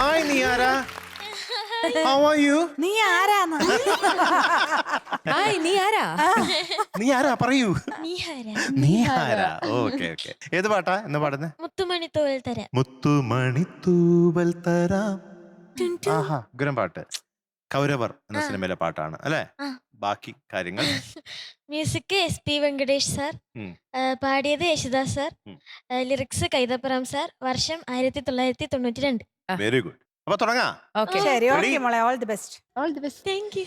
Hi നീ ആരാ How are you? നീ ആരാന്ന് ഹായ് നീ ആരാ നീ ആരാ പറയൂ. നീഹാര നീ ആരാ ഓക്കെ ഓക്കെ ഏത് പാട്ടാ? എന്ന് പാടുന്നേ? മുത്തുമണി തോൽ തരാം. മുത്തുമണിത്തൂവൽ തരാം ആഹാ ഉഗ്രം പാട്ട്. കൗരവർ എന്ന സിനിമയിലെ പാട്ടാണ് അല്ലെ? ആ. ബാക്കി കാര്യങ്ങൾ? Music S P Venkatesh sir ഉം. ആ, പാടിയത് യേശുദാസ് സാർ ഉം. ലിറിക്സ് കൈതപ്പുറം സാർ വർഷം ആയിരത്തി തൊള്ളായിരത്തി തൊണ്ണൂറ്റി രണ്ട് വെരി ഗുഡ് അപ്പൊ തുടങ്ങാം. ശരി? ഓക്കെ മോളെ. All the best all the best thank you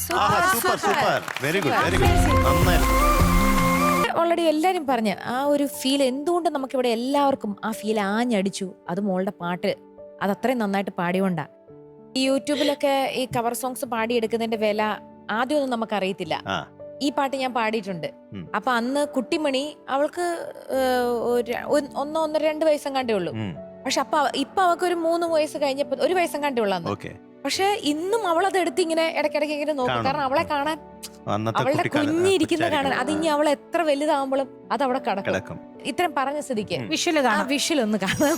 super. Super very good very good നന്നായിരുന്നു ഓൾറെഡി എല്ലാരും പറഞ്ഞ ആ ഒരു ഫീൽ എന്തുകൊണ്ട് നമുക്ക് ഇവിടെ എല്ലാവർക്കും ആ ഫീൽ ആഞ്ഞടിച്ചു? അത് മോളുടെ പാട്ട്. അത് അത്രയും നന്നായിട്ട് പാടിയോണ്ടാ ഈ യൂട്യൂബിലൊക്കെ ഈ കവർ സോങ്സ് പാടിയെടുക്കുന്നതിന്റെ വില ആദ്യമൊന്നും നമുക്ക് അറിയത്തില്ല ആ. ഈ പാട്ട് ഞാൻ പാടിയിട്ടുണ്ട്. അപ്പൊ അന്ന് കുട്ടിമണി അവൾക്ക് ഒന്നോ ഒന്ന് ഒന്നര രണ്ട് വയസ്സം കണ്ടേ ഉള്ളൂ പക്ഷെ അപ്പൊ ഇപ്പൊ അവൾക്ക് ഒരു മൂന്ന് വയസ്സ് കഴിഞ്ഞപ്പോ ഒരു വയസ്സം കണ്ടേ ഉള്ളൂ പക്ഷെ ഇന്നും അവൾ അത് എടുത്ത് ഇങ്ങനെ ഇടയ്ക്കിടയ്ക്ക് ഇങ്ങനെ നോക്കും. കാരണം അവളെ കാണാൻ അവളുടെ കുഞ്ഞിരിക്കുന്ന കാണാൻ അത്. ഇനി അവൾ എത്ര വലുതാവുമ്പോഴും അത് അവിടെ കടക്കും. ഇത്രയും പറഞ്ഞ സ്ഥിതിക്ക്. കാണാം. വിഷ്വൽ ഒന്ന് കാണാം.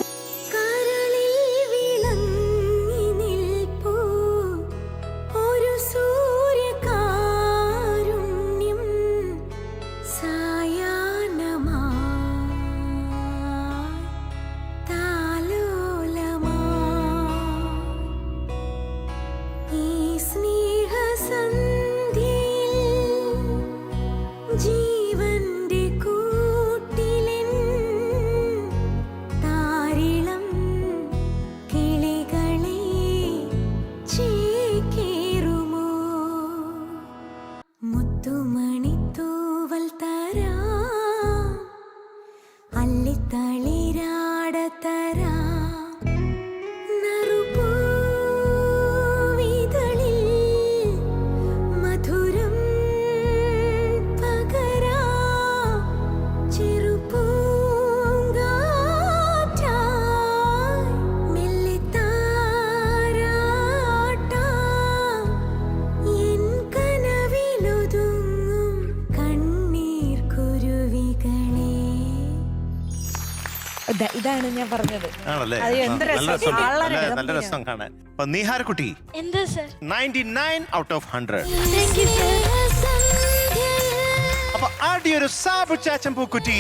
ഇതാണ് ഞാൻ പറഞ്ഞത്. ആണല്ലേ? അത് എന്ത് ആ, നല്ല രസം. വളരെ നല്ല- നല്ല ഗംഭീരം. രസം കാണാൻ. അപ്പൊ നീഹാരക്കുട്ടി എന്താ sir? Ninety nine out of hundred. Thank you sir അപ്പൊ ആടിയൊരു സാബു ചാച്ചൻ പൂക്കുറ്റി.